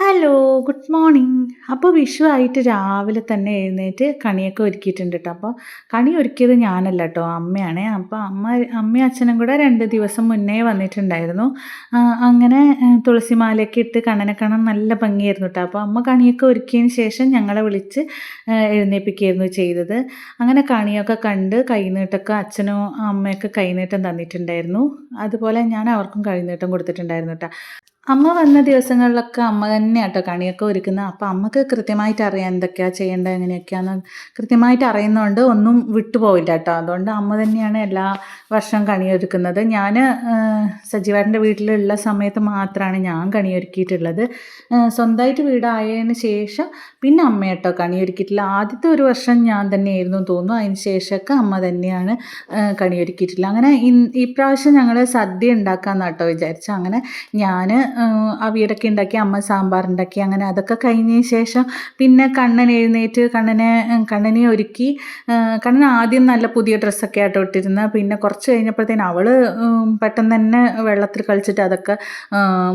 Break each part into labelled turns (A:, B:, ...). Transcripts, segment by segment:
A: Hello good morning അപ്പോൾ വിഷു ആയിട്ട് രാവിലെ തന്നെ എഴുന്നേറ്റ് കണിയൊക്കെ ഒരുക്കിയിട്ടുണ്ട് കേട്ടോ അപ്പോൾ കണി ഒരുക്കിയത് ഞാനല്ല കേട്ടോ അമ്മയാണ്. അപ്പോൾ അമ്മ അമ്മയും അച്ഛനും കൂടെ രണ്ട് ദിവസം മുന്നേ വന്നിട്ടുണ്ടായിരുന്നു. അങ്ങനെ തുളസി തുളസിമാലയൊക്കെ ഇട്ട് കണ്ണനെ കാണാൻ നല്ല ഭംഗിയായിരുന്നു കേട്ടോ അപ്പോൾ അമ്മ കണിയൊക്കെ ഒരുക്കിയതിന് ശേഷം ഞങ്ങളെ വിളിച്ച് എഴുന്നേപ്പിക്കുകയായിരുന്നു ചെയ്തത്. അങ്ങനെ കണിയൊക്കെ കണ്ട് കൈനീട്ടൊക്കെ അച്ഛനും അമ്മയൊക്കെ കൈനീട്ടം തന്നിട്ടുണ്ടായിരുന്നു. അതുപോലെ ഞാൻ അവർക്കും കൈനീട്ടം കൊടുത്തിട്ടുണ്ടായിരുന്നു കേട്ടോ അമ്മ വന്ന ദിവസങ്ങളിലൊക്കെ അമ്മ തന്നെ കേട്ടോ കണിയൊക്കെ ഒരുക്കുന്നത്. അപ്പം അമ്മയ്ക്ക് കൃത്യമായിട്ട് അറിയാം എന്തൊക്കെയാണ് ചെയ്യേണ്ടത് എങ്ങനെയൊക്കെയാന്ന്. കൃത്യമായിട്ട് അറിയുന്നതുകൊണ്ട് ഒന്നും വിട്ടുപോയില്ല കേട്ടോ അതുകൊണ്ട് അമ്മ തന്നെയാണ് എല്ലാ വർഷവും കണിയൊരുക്കുന്നത് ഞാൻ സജീവേട്ടന്റെ വീട്ടിലുള്ള സമയത്ത് മാത്രമാണ് ഞാൻ കണിയൊരുക്കിയിട്ടുള്ളത് സ്വന്തമായിട്ട് വീടായതിന് ശേഷം പിന്നെ അമ്മ കേട്ടോ കണിയൊരുക്കിയിട്ടില്ല ആദ്യത്തെ ഒരു വർഷം ഞാൻ തന്നെയായിരുന്നു തോന്നുന്നു. അതിന് ശേഷമൊക്കെ അമ്മ തന്നെയാണ് കണിയൊരുക്കിയിട്ടില്ല അങ്ങനെ ഇപ്രാവശ്യം ഞങ്ങൾ സദ്യ ഉണ്ടാക്കാമെന്ന് കേട്ടോ വിചാരിച്ചു അങ്ങനെ ഞാൻ അവിയലൊക്കെ ഉണ്ടാക്കി അമ്മ സാമ്പാർ ഉണ്ടാക്കി അങ്ങനെ അതൊക്കെ കഴിഞ്ഞതിന് ശേഷം പിന്നെ കണ്ണൻ എഴുന്നേറ്റ് കണ്ണനെ കണ്ണനെ ഒരുക്കി. കണ്ണൻ ആദ്യം നല്ല പുതിയ ഡ്രസ്സൊക്കെ ആയിട്ട് ഇട്ടിരുന്ന. പിന്നെ കുറച്ച് കഴിഞ്ഞപ്പോഴത്തേന് അവൾ പെട്ടെന്ന് തന്നെ വെള്ളത്തിൽ കളിച്ചിട്ട് അതൊക്കെ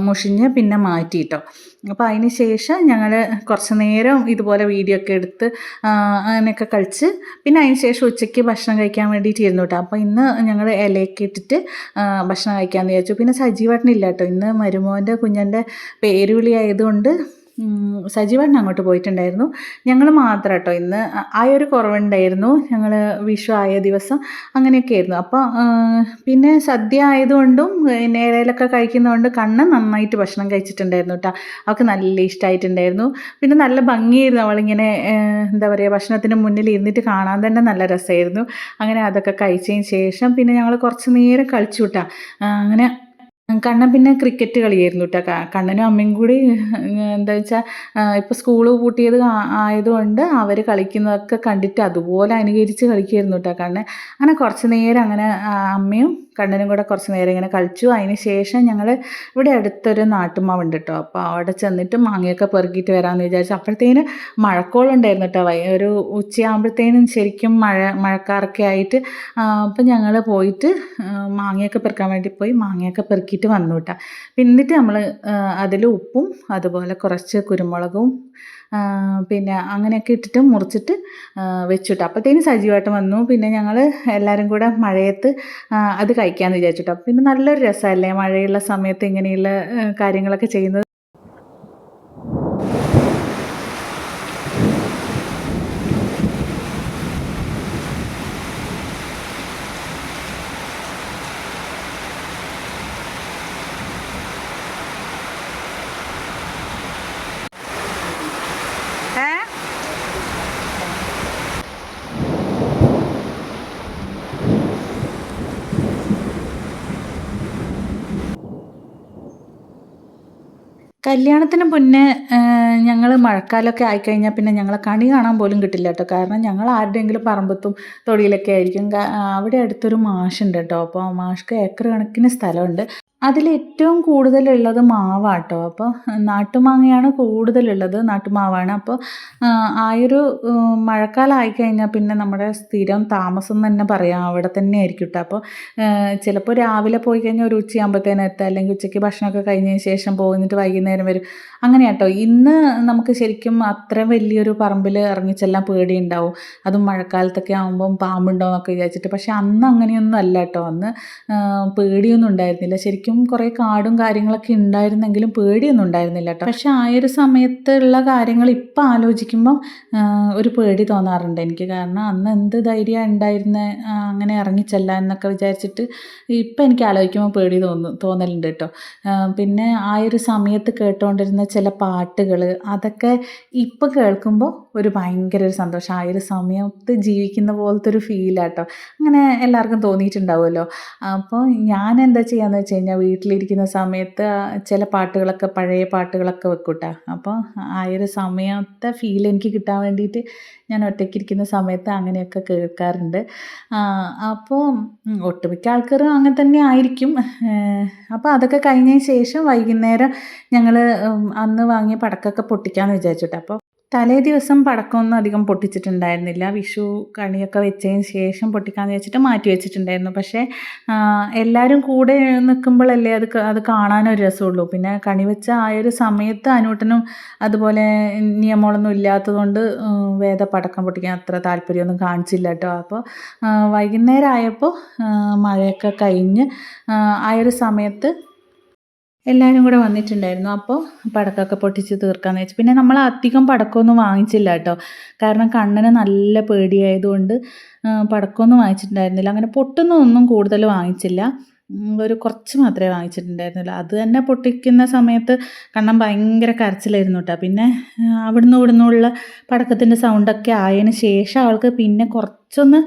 A: മുഷിഞ്ഞ് പിന്നെ മാറ്റി കേട്ടോ അപ്പോൾ അതിന് ശേഷം ഞങ്ങൾ കുറച്ച് നേരം ഇതുപോലെ വീഡിയോ ഒക്കെ എടുത്ത് അങ്ങനെയൊക്കെ കളിച്ച് പിന്നെ അതിന് ശേഷം ഉച്ചയ്ക്ക് ഭക്ഷണം കഴിക്കാൻ വേണ്ടിയിട്ട് ഇരുന്നു കേട്ടോ അപ്പോൾ ഇന്ന് ഞങ്ങൾ ഇലയൊക്കെ ഇട്ടിട്ട് ഭക്ഷണം കഴിക്കാമെന്ന് വിചാരിച്ചു. പിന്നെ സജീവേട്ടനില്ല കേട്ടോ ഇന്ന് മരുമോന്റെ കുഞ്ഞന്റെ പേരുവിളി ആയതുകൊണ്ട് ഉം, സജീവേട്ടൻ അങ്ങോട്ട് പോയിട്ടുണ്ടായിരുന്നു. ഞങ്ങൾ മാത്രം കേട്ടോ ഇന്ന്. ആ- ഒരു കുറവുണ്ടായിരുന്നു. ഞങ്ങൾ വിഷു ആയ ദിവസം അങ്ങനെയൊക്കെ ആയിരുന്നു അപ്പോൾ പിന്നെ സദ്യ ആയതുകൊണ്ടും നേരയിലൊക്കെ കഴിക്കുന്നതുകൊണ്ട് കണ്ണ് നന്നായിട്ട് ഭക്ഷണം കഴിച്ചിട്ടുണ്ടായിരുന്നു കേട്ടോ അവൾക്ക് നല്ല ഇഷ്ടമായിട്ടുണ്ടായിരുന്നു പിന്നെ നല്ല ഭംഗിയായിരുന്നു അവളിങ്ങനെ എന്താ പറയുക ഭക്ഷണത്തിന് മുന്നിൽ ഇരുന്നിട്ട് കാണാൻ തന്നെ നല്ല രസമായിരുന്നു അങ്ങനെ അതൊക്കെ കഴിച്ചതിന് ശേഷം പിന്നെ ഞങ്ങൾ കുറച്ച് നേരം കളിച്ചു വിട്ടാ അങ്ങനെ കണ്ണൻ പിന്നെ ക്രിക്കറ്റ് കളിയായിരുന്നു കേട്ടോ കണ്ണനും അമ്മയും കൂടി എന്താ വെച്ചാൽ ഇപ്പോൾ സ്കൂൾ പൂട്ടിയത് ആയതുകൊണ്ട് അവർ കളിക്കുന്നതൊക്കെ കണ്ടിട്ട് അതുപോലെ അനുകരിച്ച് കളിക്കുമായിരുന്നു കേട്ടോ കണ്ണൻ. അങ്ങനെ കുറച്ച് നേരം അങ്ങനെ അമ്മയും കണ്ണനും കൂടെ കുറച്ച് നേരം ഇങ്ങനെ കളിച്ചു. അതിന് ശേഷം ഞങ്ങൾ ഇവിടെ അടുത്തൊരു നാട്ടുമാവുണ്ട് കേട്ടോ അപ്പോൾ അവിടെ ചെന്നിട്ട് മാങ്ങയൊക്കെ പെറുക്കിയിട്ട് വരാമെന്ന് വിചാരിച്ചു. അപ്പോഴത്തേന് മഴക്കോളുണ്ടായിരുന്നു കേട്ടോ വൈ ഒരു ഉച്ചയാകുമ്പോഴത്തേനും ശരിക്കും മഴ മഴക്കാറൊക്കെ ആയിട്ട് അപ്പം ഞങ്ങൾ പോയിട്ട് മാങ്ങയൊക്കെ പെറുക്കാൻ വേണ്ടി പോയി. മാങ്ങയൊക്കെ പെറുക്കിയിട്ട് വന്നു കേട്ടോ എന്നിട്ട് നമ്മൾ അതിൽ ഉപ്പും അതുപോലെ കുറച്ച് കുരുമുളകും പിന്നെ അങ്ങനെയൊക്കെ ഇട്ടിട്ട് മുറിച്ചിട്ട് ആ, വെച്ചു കേട്ടോ അപ്പോഴത്തേന് സജീവമായിട്ട് വന്നു. പിന്നെ ഞങ്ങൾ എല്ലാവരും കൂടെ മഴയത്ത് അത് കഴിക്കാമെന്ന് വിചാരിച്ചിട്ടോ പിന്നെ നല്ലൊരു രസമല്ലേ മഴയുള്ള സമയത്ത് ഇങ്ങനെയുള്ള കാര്യങ്ങളൊക്കെ ചെയ്യുന്നത്? കല്യാണത്തിന് മുന്നേ ഞങ്ങൾ മഴക്കാലമൊക്കെ ആയിക്കഴിഞ്ഞാൽ പിന്നെ ഞങ്ങളെ കണി കാണാൻ പോലും കിട്ടില്ല കേട്ടോ. കാരണം ഞങ്ങൾ ആരുടെയെങ്കിലും പറമ്പത്തും തൊടിയിലൊക്കെ ആയിരിക്കും. അവിടെ അടുത്തൊരു മാഷുണ്ട് കേട്ടോ. അപ്പോൾ മാഷ്ക്ക് ഏക്കർ കണക്കിന് സ്ഥലമുണ്ട്. അതിൽ ഏറ്റവും കൂടുതലുള്ളത് മാവാട്ടോ. അപ്പോൾ നാട്ടുമാങ്ങയാണ് കൂടുതലുള്ളത് നാട്ടുമാവാണ്. അപ്പോൾ ആയൊരു മഴക്കാലമായി മഴക്കാലം ആയിക്കഴിഞ്ഞാൽ പിന്നെ നമ്മുടെ സ്ഥിരം താമസം തന്നെ പറയാം. അവിടെ തന്നെ ആയിരിക്കും കേട്ടോ അപ്പോൾ ചിലപ്പോൾ രാവിലെ പോയി കഴിഞ്ഞാൽ ഒരു ഉച്ചയാകുമ്പോഴത്തേനും എത്തുക അല്ലെങ്കിൽ ഉച്ചയ്ക്ക് ഭക്ഷണമൊക്കെ കഴിഞ്ഞതിന് ശേഷം പോകുന്നിട്ട് വൈകുന്നേരം വരും. അങ്ങനെ കേട്ടോ ഇന്ന് നമുക്ക് ശരിക്കും അത്ര വലിയൊരു പറമ്പിൽ ഇറങ്ങിച്ചെല്ലാം പേടിയുണ്ടാവും. അതും മഴക്കാലത്തൊക്കെ ആകുമ്പം പാമ്പുണ്ടോ എന്നൊക്കെ വിചാരിച്ചിട്ട്. പക്ഷെ അന്ന് അങ്ങനെയൊന്നും അല്ല കേട്ടോ അന്ന് പേടിയൊന്നും ഉണ്ടായിരുന്നില്ല. ശരിക്കും കുറേ കാടും കാര്യങ്ങളൊക്കെ ഉണ്ടായിരുന്നെങ്കിലും പേടിയൊന്നും ഉണ്ടായിരുന്നില്ല കേട്ടോ പക്ഷെ ആ ഒരു സമയത്തുള്ള കാര്യങ്ങൾ ഇപ്പം ആലോചിക്കുമ്പം ഒരു പേടി തോന്നാറുണ്ട്. എനിക്ക് കാരണം അന്ന് എന്ത് ധൈര്യം ഉണ്ടായിരുന്ന അങ്ങനെ ഇറങ്ങിച്ചല്ല എന്നൊക്കെ വിചാരിച്ചിട്ട് ഇപ്പം എനിക്ക് ആലോചിക്കുമ്പോൾ പേടി തോന്നു തോന്നലുണ്ട് കേട്ടോ പിന്നെ ആ ഒരു സമയത്ത് കേട്ടുകൊണ്ടിരുന്ന ചില പാട്ടുകൾ അതൊക്കെ ഇപ്പം കേൾക്കുമ്പോൾ ഒരു ഭയങ്കര ഒരു സന്തോഷം. ആ ഒരു സമയത്ത് ജീവിക്കുന്ന പോലത്തെ ഒരു ഫീലാട്ടോ അങ്ങനെ എല്ലാവർക്കും തോന്നിയിട്ടുണ്ടാവുമല്ലോ. അപ്പോൾ ഞാൻ എന്താ ചെയ്യാന്ന് വെച്ച് കഴിഞ്ഞാൽ വീട്ടിലിരിക്കുന്ന സമയത്ത് ചില പാട്ടുകളൊക്കെ പഴയ പാട്ടുകളൊക്കെ വെക്കൂട്ടാ. അപ്പോൾ ആ ഒരു സമയത്തെ ഫീൽ എനിക്ക് കിട്ടാൻ വേണ്ടിയിട്ട് ഞാൻ ഒറ്റയ്ക്കിരിക്കുന്ന സമയത്ത് അങ്ങനെയൊക്കെ കേൾക്കാറുണ്ട്. അപ്പോൾ ഒട്ടുമിക്ക ആൾക്കാരും അങ്ങനെ തന്നെ ആയിരിക്കും. അപ്പോൾ അതൊക്കെ കഴിഞ്ഞതിന് ശേഷം വൈകുന്നേരം ഞങ്ങൾ അന്ന് വാങ്ങിയ പടക്കമൊക്കെ പൊട്ടിക്കാമെന്ന് വിചാരിച്ചിട്ട്. അപ്പോൾ തലേ ദിവസം പടക്കമൊന്നും അധികം പൊട്ടിച്ചിട്ടുണ്ടായിരുന്നില്ല. വിഷു കണിയൊക്കെ വെച്ചതിന് ശേഷം പൊട്ടിക്കാന്ന് വെച്ചിട്ട് മാറ്റി വെച്ചിട്ടുണ്ടായിരുന്നു. പക്ഷേ എല്ലാവരും കൂടെ നിൽക്കുമ്പോഴല്ലേ അത് അത് കാണാനൊരു രസമുള്ളൂ. പിന്നെ കണി വെച്ച ആ ഒരു സമയത്ത് അനൂട്ടനും അതുപോലെ നിയമങ്ങളൊന്നും ഇല്ലാത്തതുകൊണ്ട് വേദ പടക്കം പൊട്ടിക്കാൻ അത്ര താല്പര്യമൊന്നും കാണിച്ചില്ല കേട്ടോ. അപ്പോൾ വൈകുന്നേരം ആയപ്പോൾ മഴയൊക്കെ കഴിഞ്ഞ് ആ ഒരു സമയത്ത് എല്ലാവരും കൂടെ വന്നിട്ടുണ്ടായിരുന്നു. അപ്പോൾ പടക്കമൊക്കെ പൊട്ടിച്ച് തീർക്കാമെന്ന് വെച്ചു. പിന്നെ നമ്മൾ അധികം പടക്കമൊന്നും വാങ്ങിച്ചില്ല കേട്ടോ. കാരണം കണ്ണന് നല്ല പേടിയായതുകൊണ്ട് പടക്കമൊന്നും വാങ്ങിച്ചിട്ടുണ്ടായിരുന്നില്ല. അങ്ങനെ പൊട്ടുന്നൊന്നും കൂടുതൽ വാങ്ങിച്ചില്ല. ഒരു കുറച്ച് മാത്രമേ വാങ്ങിച്ചിട്ടുണ്ടായിരുന്നുള്ളൂ. അത് തന്നെ പൊട്ടിക്കുന്ന സമയത്ത് കണ്ണം ഭയങ്കര കരച്ചിലായിരുന്നു കേട്ടോ. പിന്നെ അവിടുന്ന് ഇവിടുന്നുള്ള പടക്കത്തിന്റെ സൗണ്ടൊക്കെ ആയതിന് ശേഷം അവൾക്ക് പിന്നെ കുറച്ചൊന്ന്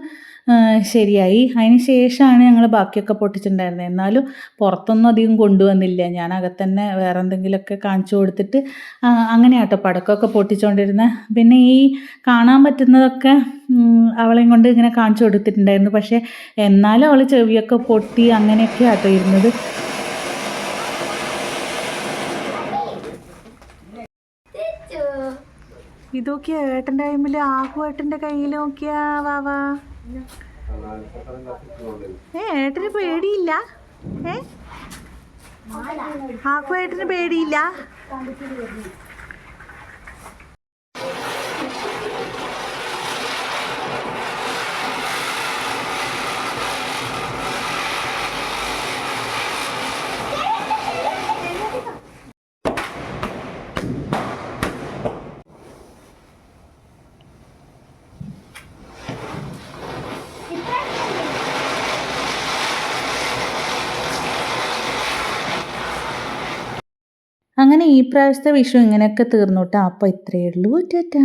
A: ശരിയായി. അതിന് ശേഷമാണ് ഞങ്ങൾ ബാക്കിയൊക്കെ പൊട്ടിച്ചിട്ടുണ്ടായിരുന്നത് എന്നാലും പുറത്തൊന്നും അധികം കൊണ്ടുവന്നില്ല. ഞാൻ അകത്തന്നെ വേറെ എന്തെങ്കിലുമൊക്കെ കാണിച്ചു കൊടുത്തിട്ട് അങ്ങനെ ആട്ടോ പടക്കമൊക്കെ പൊട്ടിച്ചുകൊണ്ടിരുന്നത് പിന്നെ ഈ കാണാൻ പറ്റുന്നതൊക്കെ അവളെയും കൊണ്ട് ഇങ്ങനെ കാണിച്ചു കൊടുത്തിട്ടുണ്ടായിരുന്നു. പക്ഷേ എന്നാലും അവൾ ചെവിയൊക്കെ പൊട്ടി അങ്ങനെയൊക്കെ ആട്ടോ ഇരുന്നത് ഇതൊക്കെയാ ഏട്ടന്റെ ടൈമിൽ ആഹു ഏട്ടന്റെ കയ്യിൽ നോക്കിയാ വാവാ ഏ ഏട്ടന് പേടിയില്ല. ഏ? ആഹു ഏട്ടന് പേടിയില്ല. അങ്ങനെ ഈ പ്രാവശ്യത്തെ വിഷു ഇങ്ങനെയൊക്കെ തീർന്നു അപ്പോൾ ഇത്രയേ ഉള്ളൂ. ടാറ്റാ